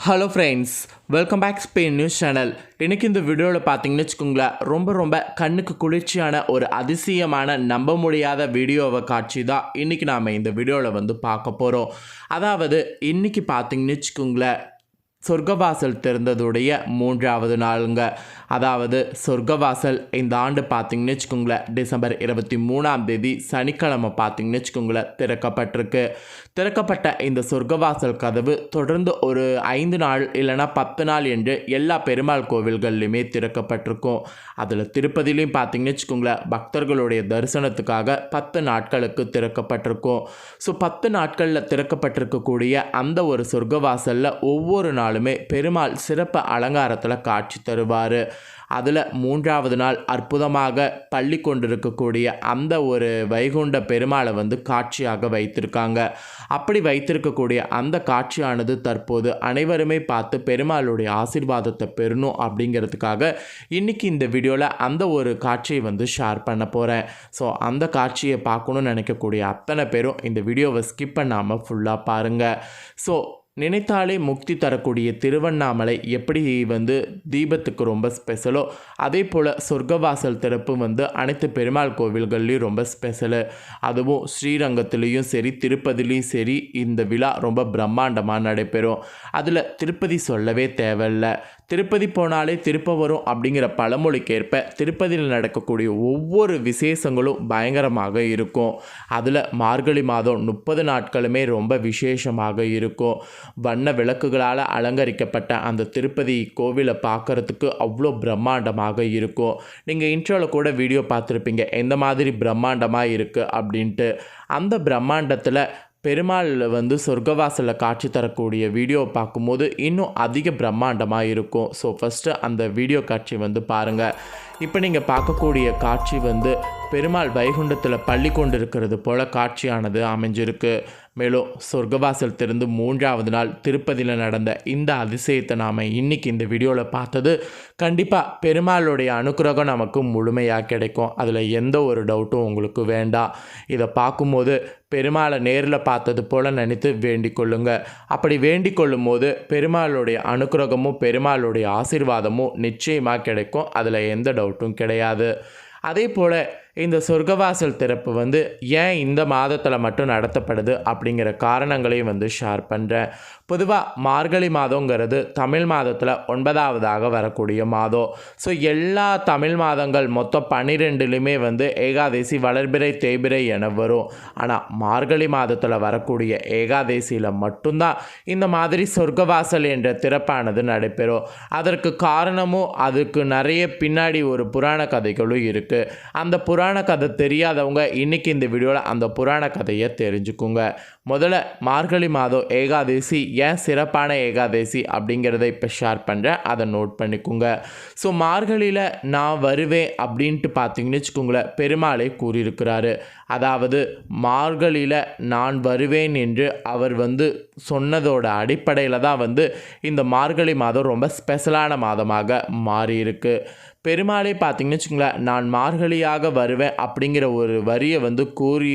Hello friends welcome back Spain news channel இன்றைக்கி இந்த வீடியோவில் பார்த்தீங்கன்னு வச்சுக்கோங்களேன் ரொம்ப ரொம்ப கண்ணுக்கு குளிர்ச்சியான ஒரு அதிசயமான நம்ப முடியாத வீடியோவை காட்சி தான் இன்றைக்கி நாம் இந்த வீடியோவில் வந்து பார்க்க போகிறோம் அதாவது இன்றைக்கி பார்த்தீங்கன்னு வச்சுக்கோங்களேன் சொர்க்கவாசல் திறந்ததுடைய மூன்றாவது நாளுங்க. அதாவது சொர்க்கவாசல் இந்த ஆண்டு பார்த்தீங்கன்னு வச்சுக்கோங்களேன் டிசம்பர் இருபத்தி மூணாம் தேதி சனிக்கிழமை பார்த்தீங்கன்னு வச்சுக்கோங்களேன் திறக்கப்பட்டிருக்கு. திறக்கப்பட்ட இந்த சொர்க்கவாசல் கதவு தொடர்ந்து ஒரு ஐந்து நாள் இல்லைன்னா பத்து நாள் என்று எல்லா பெருமாள் கோவில்கள்லையுமே திறக்கப்பட்டிருக்கும். அதில் திருப்பதிலையும் பார்த்திங்கன்னு வச்சுக்கோங்களேன் பக்தர்களுடைய தரிசனத்துக்காக பத்து நாட்களுக்கு திறக்கப்பட்டிருக்கும். ஸோ பத்து நாட்களில் திறக்கப்பட்டிருக்கக்கூடிய அந்த ஒரு சொர்க்கவாசலில் ஒவ்வொரு நாள் நாளுமே பெருமாள் சிறப்பு அலங்காரத்தில் காட்சி தருவார். அதில் மூன்றாவது நாள் அற்புதமாக பள்ளி கொண்டிருக்கக்கூடிய அந்த ஒரு வைகுண்ட பெருமாளை வந்து காட்சியாக வைத்திருக்காங்க. அப்படி வைத்திருக்கக்கூடிய அந்த காட்சியானது தற்போது அனைவருமே பார்த்து பெருமாளுடைய ஆசீர்வாதத்தை பெறணும் அப்படிங்கிறதுக்காக இன்றைக்கி இந்த வீடியோவில் அந்த ஒரு காட்சியை வந்து ஷேர் பண்ண போகிறேன் ஸோ அந்த காட்சியை பார்க்கணும்னு நினைக்கக்கூடிய அத்தனை பேரும் இந்த வீடியோவை ஸ்கிப் பண்ணாமல் ஃபுல்லாக பாருங்கள் ஸோ நினைத்தாலே முக்தி தரக்கூடிய திருவண்ணாமலை எப்படி வந்து தீபத்துக்கு ரொம்ப ஸ்பெஷலோ அதே போல் சொர்க்கவாசல் திறப்பு வந்து அனைத்து பெருமாள் கோவில்கள்லேயும் ரொம்ப ஸ்பெஷலு அதுவும் ஸ்ரீரங்கத்துலேயும் சரி திருப்பதிலையும் சரி இந்த விழா ரொம்ப பிரம்மாண்டமாக நடைபெறும். அதில் திருப்பதி சொல்லவே தேவையில்லை. திருப்பதி போனாலே திருப்ப வரும் அப்படிங்கிற பழமொழிக்கேற்ப திருப்பதியில் நடக்கக்கூடிய ஒவ்வொரு விசேஷங்களும் பயங்கரமாக இருக்கும். அதில் மார்கழி மாதம் முப்பது நாட்களுமே ரொம்ப விசேஷமாக இருக்கும். வண்ண விளக்குகளால் அலங்கரிக்கப்பட்ட அந்த திருப்பதி கோவிலை பார்க்குறதுக்கு அவ்வளோ பிரம்மாண்டமாக இருக்கும். நீங்கள் இன்ட்ரோவில் கூட வீடியோ பார்த்துருப்பீங்க எந்த மாதிரி பிரம்மாண்டமாக இருக்குது அப்படின்ட்டு. அந்த பிரம்மாண்டத்தில் பெருமாள் வந்து சொர்க்கவாசலில் காட்சி தரக்கூடிய வீடியோ பார்க்கும்போது இன்னும் அதிக பிரம்மாண்டமாக இருக்கும். ஸோ ஃபஸ்ட்டு அந்த வீடியோ காட்சி வந்து பாருங்கள் இப்போ நீங்கள் பார்க்கக்கூடிய காட்சி வந்து பெருமாள் வைகுண்டத்தில் பள்ளி கொண்டு இருக்கிறது போல காட்சியானது அமைஞ்சிருக்கு. மேலும் சொர்க்கவாசல் திறந்து மூன்றாவது நாள் திருப்பதியில் நடந்த இந்த அதிசயத்தை நாம் இன்றைக்கி இந்த வீடியோவில் பார்த்தது கண்டிப்பாக பெருமாளுடைய அனுக்கிரகம் நமக்கு முழுமையாக கிடைக்கும். அதில் எந்த ஒரு டவுட்டும் உங்களுக்கு வேண்டாம் இதை பார்க்கும்போது பெருமாளை நேரில் பார்த்தது போல் நினைத்து வேண்டிக் கொள்ளுங்க. அப்படி வேண்டிக் கொள்ளும் போது பெருமாளுடைய அனுக்கிரகமும் பெருமாளுடைய ஆசீர்வாதமும் நிச்சயமாக கிடைக்கும். அதில் எந்த டவுட்டும் கிடையாது. அதே போல் இந்த சொர்க்கவாசல் திறப்பு வந்து ஏன் இந்த மாதத்தில் மட்டும் நடத்தப்படுது அப்படிங்கிற காரணங்களையும் வந்து ஷேர் பண்ணுறேன் பொதுவாக மார்கழி மாதங்கிறது தமிழ் மாதத்தில் ஒன்பதாவதாக வரக்கூடிய மாதம். ஸோ எல்லா தமிழ் மாதங்கள் மொத்தம் பன்னிரெண்டுலையுமே வந்து ஏகாதசி வளர்பிறை தேய்பிறை என வரும். ஆனால் மார்கழி மாதத்தில் வரக்கூடிய ஏகாதசியில் மட்டும்தான் இந்த மாதிரி சொர்க்கவாசல் என்ற திறப்பானது நடைபெறும். அதற்கு காரணமும் அதுக்கு நிறைய பின்னாடி ஒரு புராண கதைகளும் இருக்குது அந்த புராண புராண கதை தெரியாதவங்க இன்றைக்கி இந்த வீடியோவில் அந்த புராண கதையை தெரிஞ்சுக்குங்க. முதல்ல மார்கழி மாதம் ஏகாதசி ஏன் சிறப்பான ஏகாதசி அப்படிங்கிறத இப்போ ஷேர் பண்ணுறேன் அதை நோட் பண்ணிக்கோங்க. ஸோ மார்கழியில் நான் வருவேன் அப்படின்ட்டு பார்த்தீங்கன்னு வச்சுக்கோங்களேன் பெருமாளை கூறியிருக்கிறாரு. அதாவது மார்கழியில் நான் வருவேன் என்று அவர் வந்து சொன்னதோட அடிப்படையில் தான் வந்து இந்த மார்கழி மாதம் ரொம்ப ஸ்பெஷலான மாதமாக மாறியிருக்கு. பெருமாளே பார்த்தீங்கன்னு வச்சுங்களேன் நான் மார்கழியாக வருவேன் அப்படிங்கிற ஒரு வரியை வந்து கூறி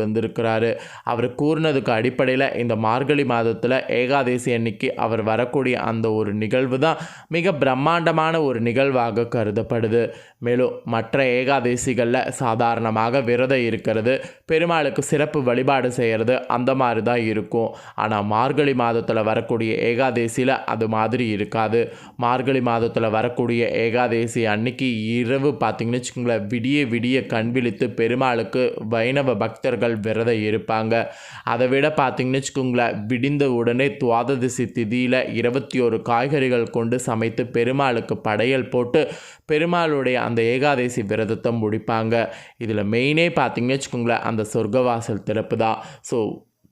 வந்திருக்கிறாரு. அவர் கூறினதுக்கு அடிப்படையில் இந்த மார்கழி மாதத்தில் ஏகாதசி அன்னைக்கு அவர் வரக்கூடிய அந்த ஒரு நிகழ்வு தான் மிக பிரம்மாண்டமான ஒரு நிகழ்வாக கருதப்படுது. மேலும் மற்ற ஏகாதசிகளில் சாதாரணமாக விரதம் இருக்கிறது பெருமாளுக்கு சிறப்பு வழிபாடு செய்கிறது அந்த மாதிரி தான் இருக்கும். ஆனால் மார்கழி மாதத்தில் வரக்கூடிய ஏகாதசியில் அது மாதிரி இருக்காது. மார்கழி மாதத்தில் வரக்கூடிய ஏகாதசி அன்னைக்கு இரவு பார்த்தீங்கன்னு வச்சுக்கோங்களேன் விடிய விடிய கண் விழித்து பெருமாளுக்கு வைணவ பக்தர்கள் விரதம் இருப்பாங்க. அதை விட பார்த்தீங்கன்னு வச்சுக்கோங்களேன் விடிந்த உடனே துவாதசி திதியில் இருபத்தி ஒரு காய்கறிகள் கொண்டு சமைத்து பெருமாளுக்கு படையல் போட்டு பெருமாளுடைய அந்த ஏகாதசி விரதத்தை முடிப்பாங்க. இதில் மெயினே பார்த்தீங்கன்னு வச்சுக்கோங்களேன் அந்த சொர்க்கவாசல் திறப்பு தான். ஸோ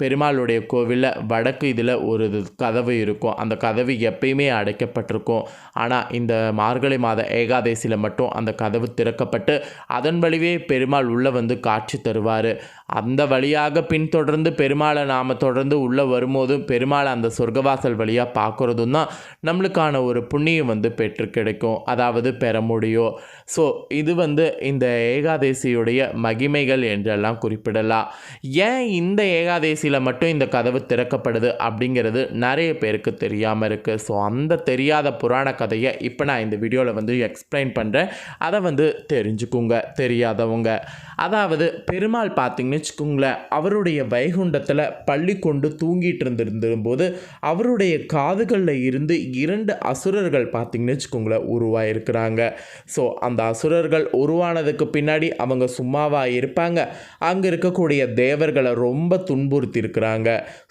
பெருமாளுடைய கோவிலில் வடக்கு இதில் ஒரு கதவு இருக்கும். அந்த கதவு எப்பயுமே அடைக்கப்பட்டிருக்கும். ஆனால் இந்த மார்கழி மாத ஏகாதசியில் மட்டும் அந்த கதவு திறக்கப்பட்டு அதன் வழியே பெருமாள் உள்ளே வந்து காட்சி தருவார். அந்த வழியாக பின்தொடர்ந்து பெருமாளை நாம் தொடர்ந்து உள்ளே வரும்போது பெருமாளை அந்த சொர்க்கவாசல் வழியாக பார்க்குறதும் தான் நம்மளுக்கான ஒரு புண்ணியம் வந்து பெற்று கிடைக்கும். அதாவது பெற முடியும் ஸோ இது வந்து இந்த ஏகாதசியுடைய மகிமைகள் என்றெல்லாம் குறிப்பிடலாம். ஏன் இந்த ஏகாதசி காட்சியில் மட்டும் இந்த கதவு திறக்கப்படுது அப்படிங்கிறது நிறைய பேருக்கு தெரியாமல் இருக்குது ஸோ அந்த தெரியாத புராண கதையை இப்போ நான் இந்த வீடியோவில் வந்து எக்ஸ்பிளைன் பண்ணுறேன் அதை வந்து தெரிஞ்சுக்குங்க தெரியாதவங்க. அதாவது பெருமாள் பார்த்தீங்கன்னு வச்சுக்கோங்களேன் அவருடைய வைகுண்டத்தில் பள்ளி கொண்டு தூங்கிட்டு இருந்திருந்தபோது அவருடைய காதுகளில் இருந்து இரண்டு அசுரர்கள் பார்த்தீங்கன்னு வச்சுக்கோங்களேன் உருவாயிருக்கிறாங்க. ஸோ அந்த அசுரர்கள் உருவானதுக்கு பின்னாடி அவங்க சும்மாவாக இருப்பாங்க. அங்கே இருக்கக்கூடிய தேவர்களை ரொம்ப துன்புறுத்தி இருக்கிறாங்க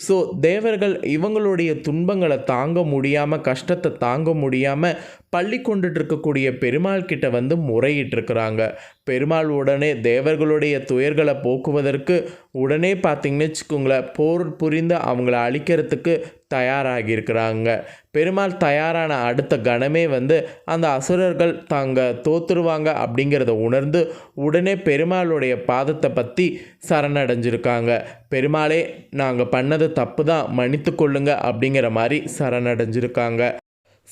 ஸோ தேவர்கள் இவங்களுடைய துன்பங்களை தாங்க முடியாமல் கஷ்டத்தை தாங்க முடியாமல் பள்ளி கொண்டுட்டு இருக்கக்கூடிய பெருமாள் கிட்ட வந்து முறையிட்டிருக்கிறாங்க. பெருமாள் உடனே தேவர்களுடைய துயர்களை போக்குவதற்கு உடனே பார்த்தீங்கன்னு வச்சுக்கோங்களேன் போர் புரிந்து அவங்கள அழிக்கிறதுக்கு தயாராகியிருக்கிறாங்க. பெருமாள் தயாரான அடுத்த கணமே வந்து அந்த அசுரர்கள் தாங்க தோத்துருவாங்க அப்படிங்கிறத உணர்ந்து உடனே பெருமாளுடைய பாதத்தை பற்றி சரணடைஞ்சிருக்காங்க. பெருமாளே நாங்கள் பண்ணது தப்பு தான் மன்னித்து கொள்ளுங்க அப்படிங்கிற மாதிரி சரணடைஞ்சிருக்காங்க.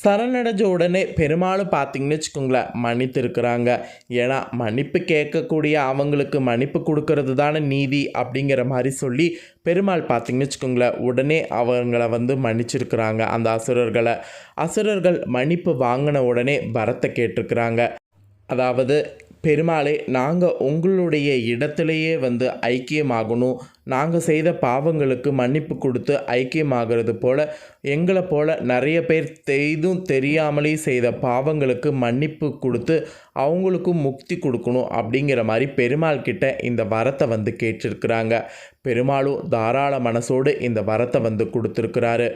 சரணடைஞ்ச உடனே பெருமாளும் பார்த்தீங்கன்னு வச்சுக்கோங்களேன் மன்னித்து இருக்கிறாங்க ஏன்னா மன்னிப்பு கேட்கக்கூடிய அவங்களுக்கு மன்னிப்பு கொடுக்கறது தானே நீதி அப்படிங்கிற மாதிரி சொல்லி பெருமாள் பார்த்தீங்கன்னு வச்சுக்கோங்களேன் உடனே அவங்கள வந்து மன்னிச்சிருக்கிறாங்க அந்த அசுரர்களை. அசுரர்கள் மன்னிப்பு வாங்கின உடனே வரத்தை கேட்டிருக்கிறாங்க. அதாவது பெருமாளே நாங்கள் உங்களுடைய இடத்துலையே வந்து ஐக்கியமாகணும் நாங்கள் செய்த பாவங்களுக்கு மன்னிப்பு கொடுத்து ஐக்கியமாகிறது போல் எங்களை போல் நிறைய பேர் தெய்தும் தெரியாமலே செய்த பாவங்களுக்கு மன்னிப்பு கொடுத்து அவங்களுக்கும் முக்தி கொடுக்கணும் அப்படிங்கிற மாதிரி பெருமாள் கிட்ட இந்த வரத்தை வந்து கேட்டிருக்கிறாங்க. பெருமாளும் தாராள மனசோடு இந்த வரத்தை வந்து கொடுத்துருக்கிறாரு.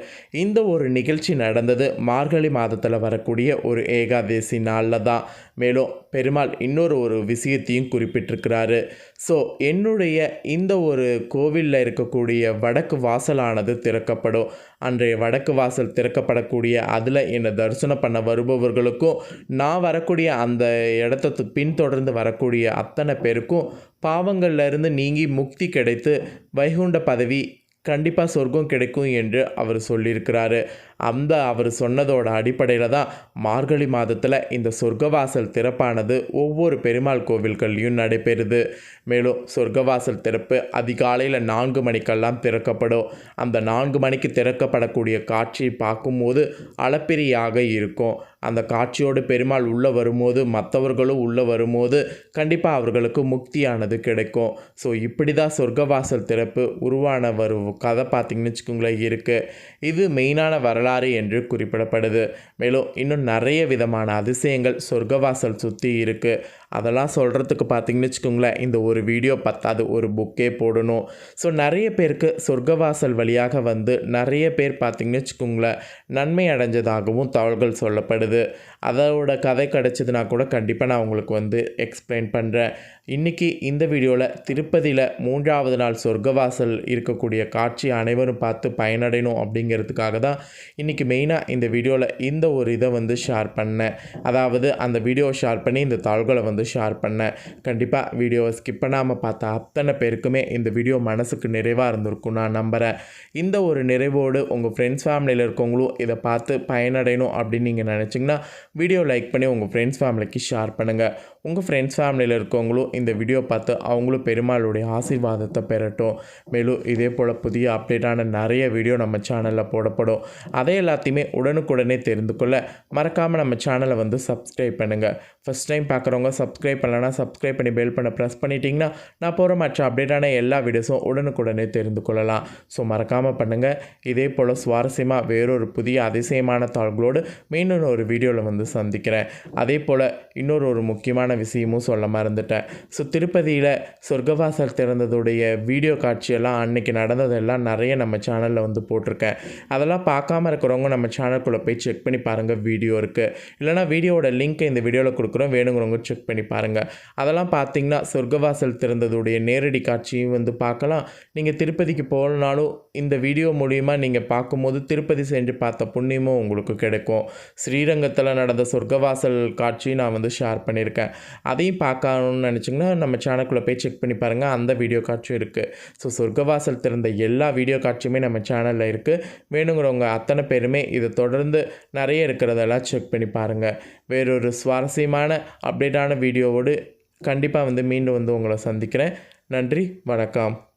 இந்த ஒரு நிகழ்ச்சி நடந்தது மார்கழி மாதத்தில் வரக்கூடிய ஒரு ஏகாதசி நாளில் தான். மேலும் பெருமாள் இன்னொரு ஒரு விஷயத்தையும் குறிப்பிட்டிருக்கிறாரு. ஸோ என்னுடைய இந்த ஒரு கோவிலில் இருக்கக்கூடிய வடக்கு வாசலானது திறக்கப்படும். அன்றைய வடக்கு வாசல் திறக்கப்படக்கூடிய அதில் என்னை தரிசனம் பண்ண வருபவர்களுக்கும் நான் வரக்கூடிய அந்த இடத்த பின்தொடர்ந்து வரக்கூடிய அத்தனை பேருக்கும் பாவங்கள்ல இருந்து நீங்கி முக்தி கிடைத்து வைகுண்ட பதவி கண்டிப்பாக சொர்க்கம் கிடைக்கும் என்று அவர் சொல்லியிருக்கிறாரு. அந்த அவர் சொன்னதோட அடிப்படையில் தான் மார்கழி மாதத்தில் இந்த சொர்க்கவாசல் திறப்பானது ஒவ்வொரு பெருமாள் கோவில்கள்லையும் நடைபெறுது. மேலும் சொர்க்கவாசல் திறப்பு அதிகாலையில் நான்கு மணிக்கெல்லாம் திறக்கப்படும். அந்த நான்கு மணிக்கு திறக்கப்படக்கூடிய காட்சியை பார்க்கும்போது அளப்பெரியாக இருக்கும். அந்த காட்சியோடு பெருமாள் உள்ளே வரும்போது மற்றவர்களும் உள்ளே வரும்போது கண்டிப்பாக அவர்களுக்கு முக்தியானது கிடைக்கும். ஸோ இப்படி தான் சொர்க்கவாசல் திறப்பு உருவான வரும் கதை பார்த்திங்கன்னு வச்சுக்கோங்களேன் இருக்குது இது மெயினான வரலாறு என்று குறிப்பிடப்படுது. மேலும் இன்னும் நிறைய விதமான அதிசயங்கள் சொர்க்கவாசல் சுற்றி இருக்குது அதெல்லாம் சொல்கிறதுக்கு பார்த்தீங்கன்னு வச்சுக்கோங்களேன் இந்த ஒரு வீடியோ பத்தாது ஒரு புக்கே போடணும். ஸோ நிறைய பேருக்கு சொர்க்கவாசல் வழியாக வந்து நிறைய பேர் பார்த்தீங்கன்னு வச்சுக்கோங்களேன் நன்மை அடைஞ்சதாகவும் தகவல்கள் சொல்லப்படுது. அதோட கதை கிடச்சிதுன்னா கூட கண்டிப்பாக நான் உங்களுக்கு வந்து எக்ஸ்பிளைன் பண்ணுறேன் இன்றைக்கி இந்த வீடியோவில் திருப்பதியில் மூன்றாவது நாள் சொர்க்கவாசல் இருக்கக்கூடிய காட்சி அனைவரும் பார்த்து பயனடையணும் அப்படிங்கிறதுக்காக தான் இன்றைக்கி மெயினாக இந்த வீடியோவில் இந்த ஒரு இதை வந்து ஷேர் பண்ணேன். அதாவது அந்த வீடியோவை ஷேர் பண்ணி இந்த தாள்களை வந்து ஷேர் பண்ணேன். கண்டிப்பாக வீடியோவை ஸ்கிப் பண்ணாமல் பார்த்த அத்தனை பேருக்குமே இந்த வீடியோ மனசுக்கு நிறைவாக இருந்திருக்கும் நான் நம்புகிறேன் இந்த ஒரு நிறைவோடு உங்கள் ஃப்ரெண்ட்ஸ் ஃபேமிலியில் இருக்கவங்களும் இதை பார்த்து பயனடையணும் அப்படின்னு நீங்கள் நினச்சிங்கன்னா வீடியோ லைக் பண்ணி உங்கள் ஃப்ரெண்ட்ஸ் ஃபேமிலிக்கு ஷேர் பண்ணுங்கள் உங்கள் ஃப்ரெண்ட்ஸ் ஃபேமிலியில் இருக்கவங்களும் இந்த வீடியோ பார்த்து அவங்களும் பெருமாளுடைய ஆசீர்வாதத்தை பெறட்டும். மேலும் இதே போல் புதிய அப்டேட்டான நிறைய வீடியோ நம்ம சேனலில் போடப்படும். அதை எல்லாத்தையுமே உடனுக்குடனே தெரிந்து கொள்ள மறக்காமல் நம்ம சேனலை வந்து சப்ஸ்கிரைப் பண்ணுங்கள் ஃபஸ்ட் டைம் பார்க்குறவங்க சப்ஸ்கிரைப் பண்ணலன்னா சப்ஸ்கிரைப் பண்ணி பெல் பண்ண ப்ரெஸ் பண்ணிட்டீங்கன்னா நான் போகிற மற்ற அப்டேட்டான எல்லா வீடியோஸும் உடனுக்குடனே தெரிந்து கொள்ளலாம். ஸோ மறக்காமல் பண்ணுங்கள் இதே போல் சுவாரஸ்யமாக வேறொரு புதிய அதிசயமான தாள்களோடு மீண்டும் ஒரு வீடியோவில் வந்து சந்திக்கிறேன். அதே போல் இன்னொரு ஒரு முக்கியமான விஷயமும் சொல்ல மறந்துட்டேன். ஸோ திருப்பதியில் சொர்க்கவாசல் திறந்ததுடைய வீடியோ காட்சியெல்லாம் அன்றைக்கி நடந்ததெல்லாம் நிறைய நம்ம சேனலில் வந்து போட்டிருக்கேன் அதெல்லாம் பார்க்காம இருக்கிறவங்க நம்ம சேனல்குள்ளே போய் செக் பண்ணி பாருங்கள் வீடியோ இருக்குது இல்லைனா வீடியோவோட லிங்க்கை இந்த வீடியோவில் கொடுக்குறோம் வேணுங்கிறவங்க செக் பண்ணி பாருங்கள் அதெல்லாம் பார்த்தீங்கன்னா சொர்க்கவாசல் திறந்ததுடைய நேரடி காட்சியும் வந்து பார்க்கலாம் நீங்கள் திருப்பதிக்கு போகலனாலும் இந்த வீடியோ மூலிமா நீங்கள் பார்க்கும்போது திருப்பதி சென்று பார்த்த புண்ணியமும் உங்களுக்கு கிடைக்கும் ஸ்ரீரங்கத்தில் நடந்த சொர்க்கவாசல் காட்சி நான் வந்து ஷேர் பண்ணியிருக்கேன் அதையும் பார்க்கணும்னு பிடிச்சிங்கன்னா நம்ம சேனலுக்குள்ளே போய் செக் பண்ணி பாருங்கள் அந்த வீடியோ காட்சியும் இருக்குது ஸோ சொர்க்கவாசல் திறந்த எல்லா வீடியோ காட்சியுமே நம்ம சேனலில் இருக்குது வேணுங்கிறவங்க அத்தனை பேருமே இதை தொடர்ந்து நிறைய இருக்கிறதெல்லாம் செக் பண்ணி பாருங்கள் வேறொரு சுவாரஸ்யமான அப்டேட்டான வீடியோவோடு கண்டிப்பாக வந்து மீண்டும் வந்து உங்களை சந்திக்கிறேன். நன்றி வணக்கம்.